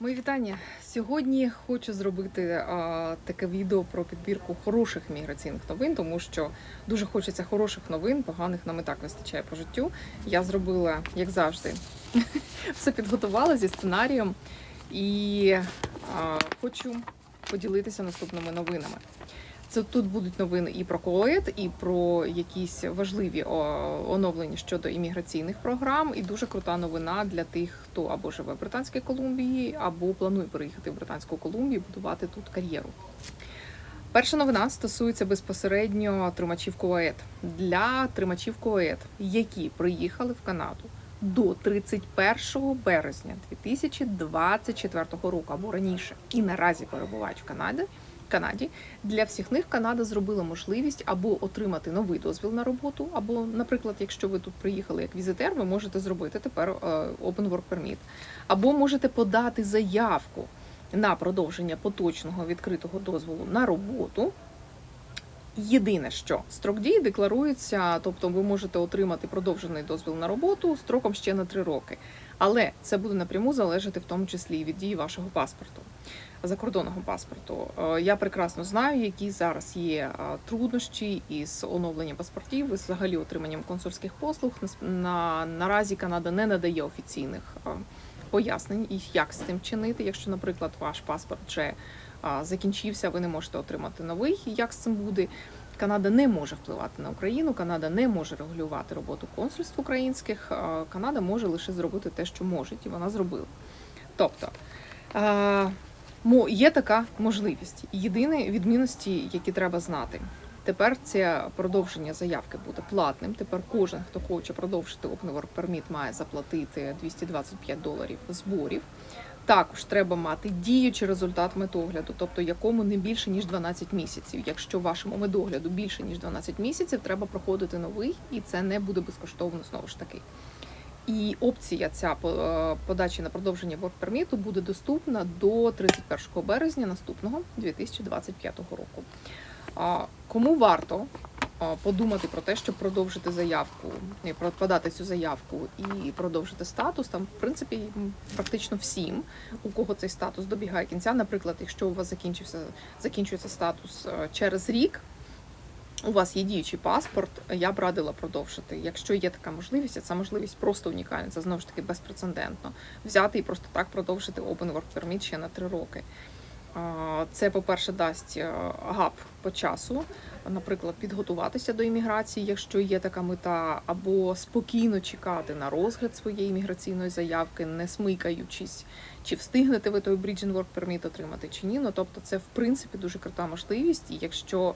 Мої вітання. Сьогодні хочу зробити а, таке відео про підбірку хороших міграційних новин, тому що дуже хочеться хороших новин, поганих нам і так вистачає по життю. Я зробила, як завжди, все підготувала зі сценарієм і а, хочу поділитися наступними новинами. Це тут будуть новини і про КОЕД, і про якісь важливі оновлення щодо імміграційних програм. І дуже крута новина для тих, хто або живе в Британській Колумбії, або планує переїхати в Британську Колумбію, будувати тут кар'єру. Перша новина стосується безпосередньо тримачів КОЕД для тримачів КОЕД, які приїхали в Канаду до 31 березня 2024 року або раніше, і наразі перебувають в Канаді. Канаді для всіх них Канада зробила можливість або отримати новий дозвіл на роботу, або, наприклад, якщо ви тут приїхали як візитер, ви можете зробити тепер е, Open Work Permit, або можете подати заявку на продовження поточного відкритого дозволу на роботу. Єдине, що строк дії декларується, тобто ви можете отримати продовжений дозвіл на роботу строком ще на три роки. Але це буде напряму залежати в тому числі і від дії вашого паспорту, закордонного паспорту. Е, Я прекрасно знаю, які зараз є е, труднощі із оновленням паспортів, із взагалі отриманням консульських послуг. На наразі Канада не надає офіційних е, пояснень, і як з цим чинити, якщо, наприклад, ваш паспорт вже закінчився, ви не можете отримати новий. Як з цим буде? Канада не може впливати на Україну, Канада не може регулювати роботу консульств українських. Канада може лише зробити те, що може, і вона зробила. Тобто є така можливість. Єдині відмінності, які треба знати. Тепер це продовження заявки буде платним. Тепер кожен, хто хоче продовжити Open Work Permit, має заплатити 225 доларів зборів. Також треба мати діючий результат медогляду, тобто якому не більше ніж 12 місяців. Якщо вашому медогляду більше ніж 12 місяців, треба проходити новий, і це не буде безкоштовно знову ж таки. І опція ця е, подачі на продовження permit буде доступна до 31 березня наступного 2025 року. Кому варто подумати про те, щоб продовжити заявку, про- подати цю заявку і продовжити статус, там, в принципі, практично всім, у кого цей статус добігає кінця. Наприклад, якщо у вас закінчився, закінчується статус е, через рік, у вас є діючий паспорт, я б радила продовжити. Якщо є така можливість, а ця можливість просто унікальна, це знову ж таки безпрецедентно. Взяти і просто так продовжити Open Work Permit ще на три роки. Це, по-перше, дасть е, гап по часу, наприклад, підготуватися до імміграції, якщо є така мета, або спокійно чекати на розгляд своєї імміграційної заявки, не смикаючись, чи встигнете ви той Bridge Work Permit отримати чи ні. Ну тобто, це в принципі дуже крута можливість. І якщо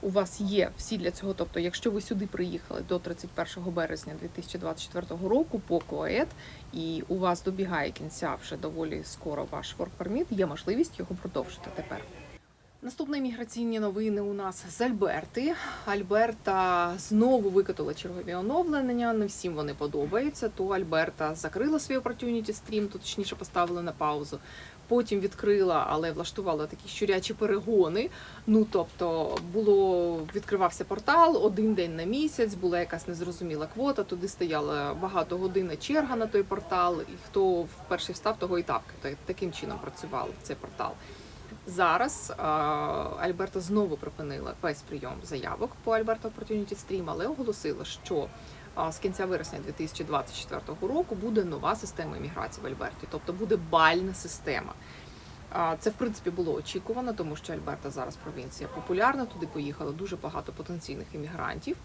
у вас є всі для цього, тобто, якщо ви сюди приїхали до 31 березня 2024 року по КОЕД, і у вас добігає кінця вже доволі скоро ваш permit, є можливість його продовжити тепер. Наступні міграційні новини у нас з Альберти. Альберта знову викотила чергові оновлення. Не всім вони подобаються. То Альберта закрила свій Opportunity Stream, то точніше поставила на паузу. Потім відкрила, але влаштувала такі щурячі перегони. Ну тобто було відкривався портал один день на місяць, була якась незрозуміла квота. Туди стояла багатогодинна черга на той портал, і хто вперше встав, того і тапки. Та- Таким чином працював цей портал. Зараз а, Альберта знову припинила весь прийом заявок по Альберта Opportunity Stream, але оголосила, що а, з кінця вересня 2024 року буде нова система імміграції в Альберті, тобто буде бальна система. А, Це в принципі було очікувано, тому що Альберта зараз провінція популярна. Туди поїхало дуже багато потенційних іммігрантів.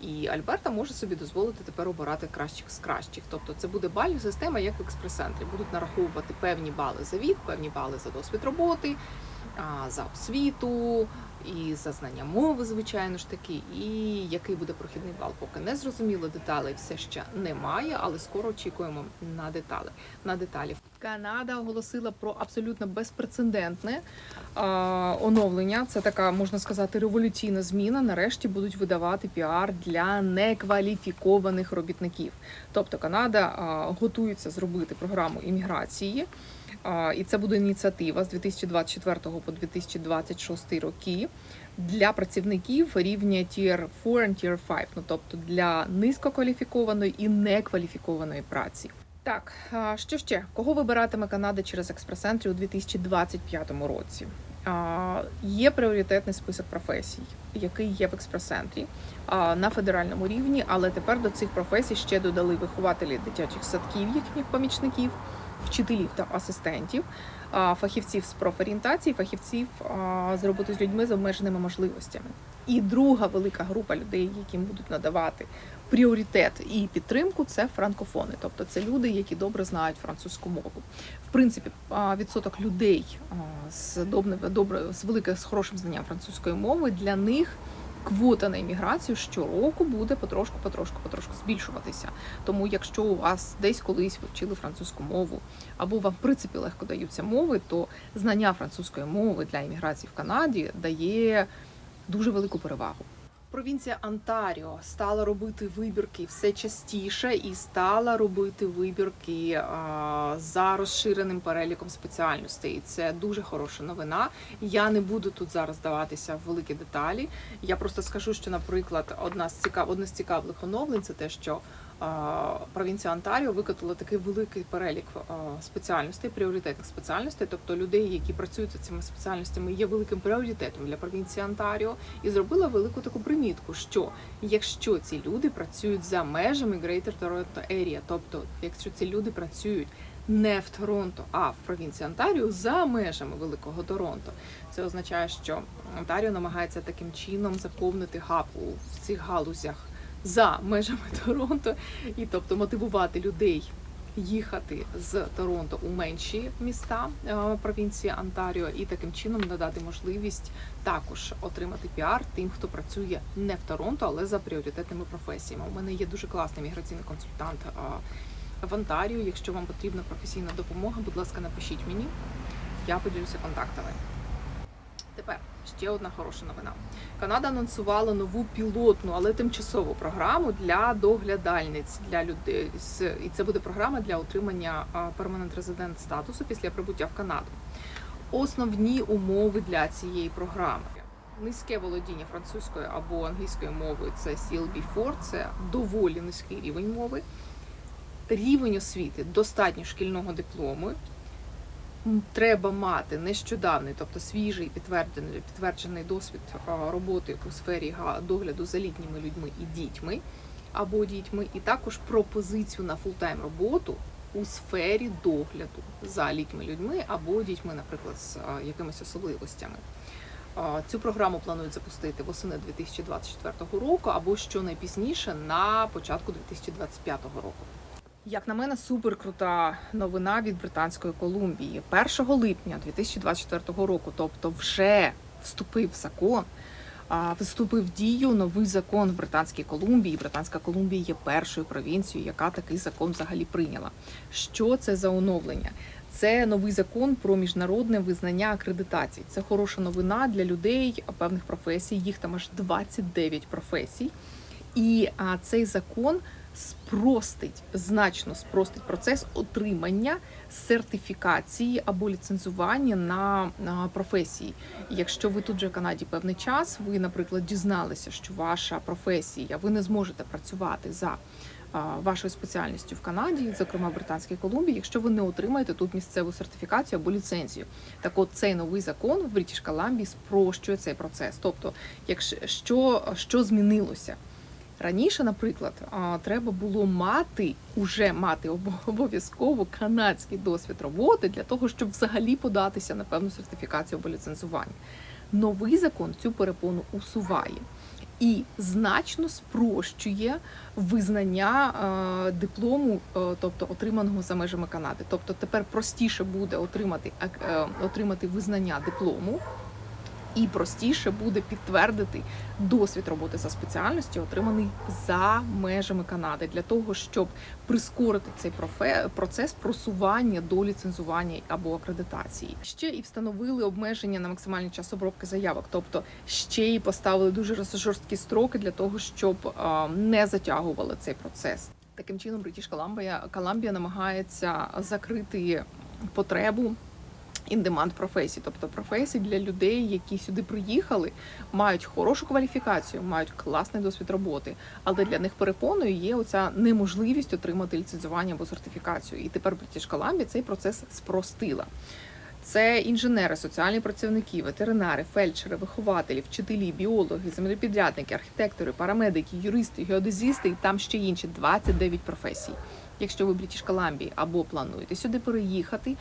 І Альберта може собі дозволити тепер обирати кращих з кращих. Тобто це буде бальна система, як в експрес-центрі. Будуть нараховувати певні бали за вік, певні бали за досвід роботи, за освіту і за знання мови, звичайно ж таки. І який буде прохідний бал, поки не зрозуміло. Деталей все ще немає, але скоро очікуємо на деталі. На деталі Канада оголосила про абсолютно безпрецедентне а, оновлення. Це така можна сказати революційна зміна. Нарешті будуть видавати піар для некваліфікованих робітників. Тобто Канада а, готується зробити програму імміграції. І це буде ініціатива з 2024 по 2026 роки для працівників рівня Tier 4 and Tier 5, ну тобто для низькокваліфікованої і некваліфікованої праці. Так, що ще? Кого вибиратиме Канада через експрес-центрі у 2025 році? Є пріоритетний список професій, який є в експрес-центрі на федеральному рівні, але тепер до цих професій ще додали вихователі дитячих садків, їхніх помічників, вчителів та асистентів, фахівців з профорієнтації, фахівців з роботи з людьми з обмеженими можливостями. І друга велика група людей, яким будуть надавати пріоритет і підтримку це франкофони, тобто це люди, які добре знають французьку мову. В принципі, відсоток людей з добре, з великим з хорошим знанням французької мови для них. Квота на імміграцію щороку буде потрошку, потрошку, потрошку збільшуватися. Тому, якщо у вас десь колись ви вчили французьку мову, або вам в принципі легко даються мови, то знання французької мови для імміграції в Канаді дає дуже велику перевагу. Провінція Онтаріо стала робити вибірки все частіше і стала робити вибірки за розширеним переліком спеціальностей. Це дуже хороша новина. Я не буду тут зараз даватися в великі деталі. Я просто скажу, що, наприклад, одна з цікав... одне з цікавих оновлень це те, що провінція Онтаріо викотила такий великий перелік а, спеціальностей, пріоритетних спеціальностей, тобто людей, які працюють за цими спеціальностями, є великим пріоритетом для провінції Онтаріо, і зробила велику таку примітку, що якщо ці люди працюють за межами Greater Toronto Area, тобто якщо ці люди працюють не в Торонто, а в провінції Онтаріо за межами Великого Торонто, це означає, що Онтаріо намагається таким чином заповнити гапу в цих галузях за межами Торонто, і тобто мотивувати людей їхати з Торонто у менші міста е, провінції Онтаріо, і таким чином надати можливість також отримати піар тим, хто працює не в Торонто, але за пріоритетними професіями. У мене є дуже класний міграційний консультант е, в Онтаріо. Якщо вам потрібна професійна допомога, будь ласка, напишіть мені. Я поділюся контактами. Тепер ще одна хороша новина. Канада анонсувала нову пілотну, але тимчасову програму для доглядальниць для людей. І це буде програма для отримання перманент резидент статусу після прибуття в Канаду. Основні умови для цієї програми. Низьке володіння французькою або англійською мовою це CLB4, це доволі низький рівень мови. Рівень освіти достатньо шкільного диплому. Треба мати нещодавний, тобто свіжий підтверджений, підтверджений досвід роботи у сфері догляду за літніми людьми і дітьми або дітьми, і також пропозицію на фултайм роботу у сфері догляду за літніми людьми або дітьми, наприклад, з якимись особливостями. Цю програму планують запустити восени 2024 року або щонайпізніше на початку 2025 року. Як на мене, супер крута новина від Британської Колумбії. 1 липня 2024 року, тобто вже вступив закон. Вступив в дію новий закон в Британській Колумбії. Британська Колумбія є першою провінцією, яка такий закон взагалі прийняла. Що це за оновлення? Це новий закон про міжнародне визнання акредитацій. Це хороша новина для людей певних професій. Їх там аж 29 професій. І цей закон спростить значно спростить процес отримання сертифікації або ліцензування на, на професії. Якщо ви тут вже в Канаді певний час, ви, наприклад, дізналися, що ваша професія, ви не зможете працювати за вашою спеціальністю в Канаді, зокрема Британській Колумбії, якщо ви не отримаєте тут місцеву сертифікацію або ліцензію. Так от цей новий закон в Брitish Колумбії спрощує цей процес. Тобто, якщо що, що змінилося? Раніше, наприклад, треба було мати уже мати обов'язково канадський досвід роботи для того, щоб взагалі податися на певну сертифікацію або ліцензування. Новий закон цю перепону усуває і значно спрощує визнання диплому, е, тобто отриманого за межами Канади. Тобто тепер простіше буде отримати е, отримати визнання диплому. І простіше буде підтвердити досвід роботи за спеціальністю, отриманий за межами Канади, для того, щоб прискорити цей процес просування до ліцензування або акредитації. Ще і встановили обмеження на максимальний час обробки заявок, тобто ще й поставили дуже жорсткі строки для того, щоб не затягували цей процес. Таким чином, Columbia, Columbia намагається закрити потребу індемант професій, тобто професії для людей, які сюди приїхали, мають хорошу кваліфікацію, мають класний досвід роботи, але для них перепоною є оця неможливість отримати ліцензування або сертифікацію. І тепер British Columbia цей процес спростила. Це інженери, соціальні працівники, ветеринари, фельдшери, вихователі, вчителі, біологи, землепідрядники, архітектори, парамедики, юристи, геодезісти і там ще інші 29 професій. Якщо ви British Columbia або плануєте сюди переїхати,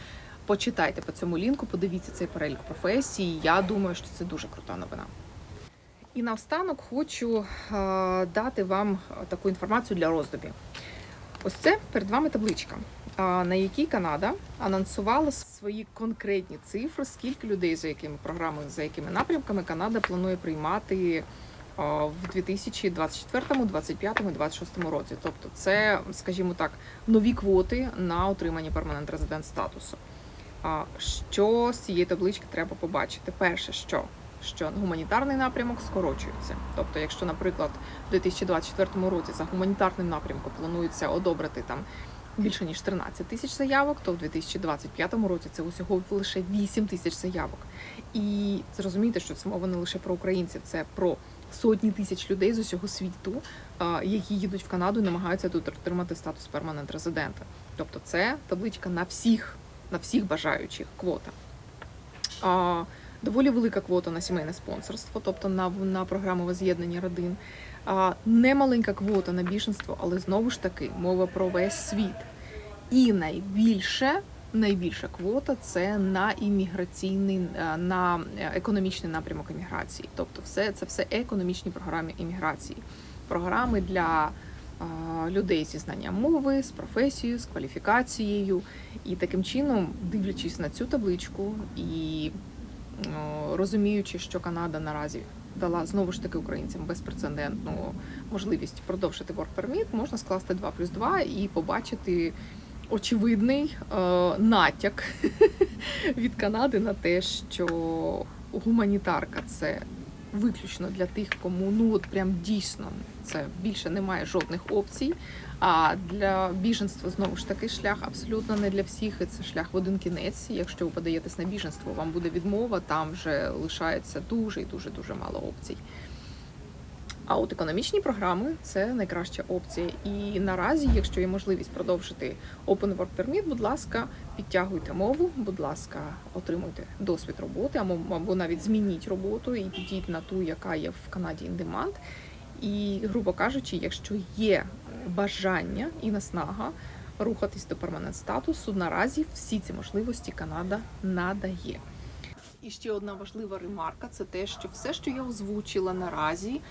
почитайте по цьому лінку, подивіться цей перелік професій. Я думаю, що це дуже крута новина. І наостанок хочу е, дати вам таку інформацію для роздумів. Ось це перед вами табличка, а, на якій Канада анонсувала свої конкретні цифри, скільки людей за якими програмами, за якими напрямками Канада планує приймати в 2024, 2025, 2026 році. Тобто, це, скажімо так, нові квоти на отримання перманент резидент статусу. Що з цієї таблички треба побачити? Перше, що що гуманітарний напрямок скорочується. Тобто, якщо, наприклад, в 2024 році за гуманітарним напрямком планується одобрити там більше ніж 13 тисяч заявок, то в 2025 році це усього лише 8 тисяч заявок. І зрозумійте, що це мова не лише про українців, це про сотні тисяч людей з усього світу, які їдуть в Канаду і намагаються тут отримати статус перманент резидента. Тобто, це табличка на всіх, на всіх бажаючих квота. А, доволі велика квота на сімейне спонсорство, тобто на, на програму воз'єднання родин. А, немаленька квота на біженство, але знову ж таки мова про весь світ. І найбільше, найбільша квота це на імміграційний, е, на економічний напрямок імміграції. Тобто, все це все економічні програми імміграції, програми для е, людей зі знанням мови, з професією, з кваліфікацією. І таким чином, дивлячись на цю табличку і розуміючи, що Канада наразі дала знову ж таки українцям безпрецедентну можливість продовжити work permit, можна скласти 2 плюс 2 і побачити очевидний е, натяк від Канади на те, що гуманітарка це виключно для тих, кому ну от прям дійсно це більше немає жодних опцій. А для біженства знову ж таки шлях абсолютно не для всіх. і Це шлях в один кінець. Якщо ви подаєтесь на біженство, вам буде відмова. Там вже лишається дуже і дуже дуже мало опцій. А от економічні програми це найкраща опція. І наразі, якщо є можливість продовжити Open Work Permit, будь ласка, підтягуйте мову, будь ласка, отримуйте досвід роботи, або, навіть змініть роботу і підіть на ту, яка є в Канаді in demand. І, грубо кажучи, якщо є бажання і наснага рухатись до перманент статусу, наразі всі ці можливості Канада надає. І ще одна важлива ремарка це те, що все, що я озвучила наразі,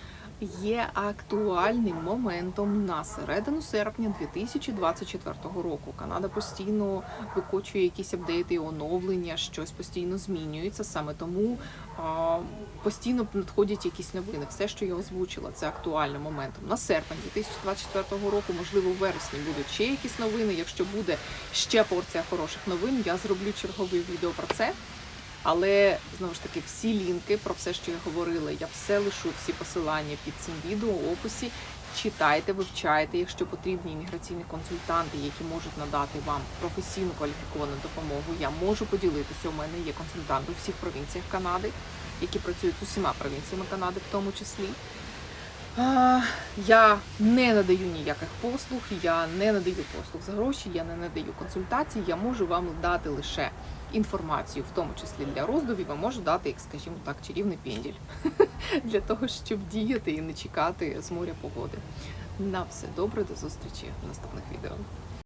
є актуальним моментом на середину серпня 2024 року. Канада постійно викочує якісь апдейти, оновлення, щось постійно змінюється. Саме тому а, постійно надходять якісь новини. Все, що я озвучила, це актуальним моментом на серпень 2024 року. Можливо, в вересні будуть ще якісь новини. Якщо буде ще порція хороших новин, я зроблю чергове відео про це. Але знову ж таки, всі лінки про все, що я говорила, я все лишу, всі посилання під цим відео у описі. Читайте, вивчайте, якщо потрібні імміграційні консультанти, які можуть надати вам професійну кваліфіковану допомогу. Я можу поділитися. У мене є консультанти у всіх провінціях Канади, які працюють з усіма провінціями Канади, в тому числі. Я не надаю ніяких послуг, я не надаю послуг за гроші, я не надаю консультацій. Я можу вам дати лише інформацію, в тому числі для роздумів, а можу дати, як скажімо так, чарівний пенділь для того, щоб діяти і не чекати з моря погоди. На все добре, до зустрічі в наступних відео.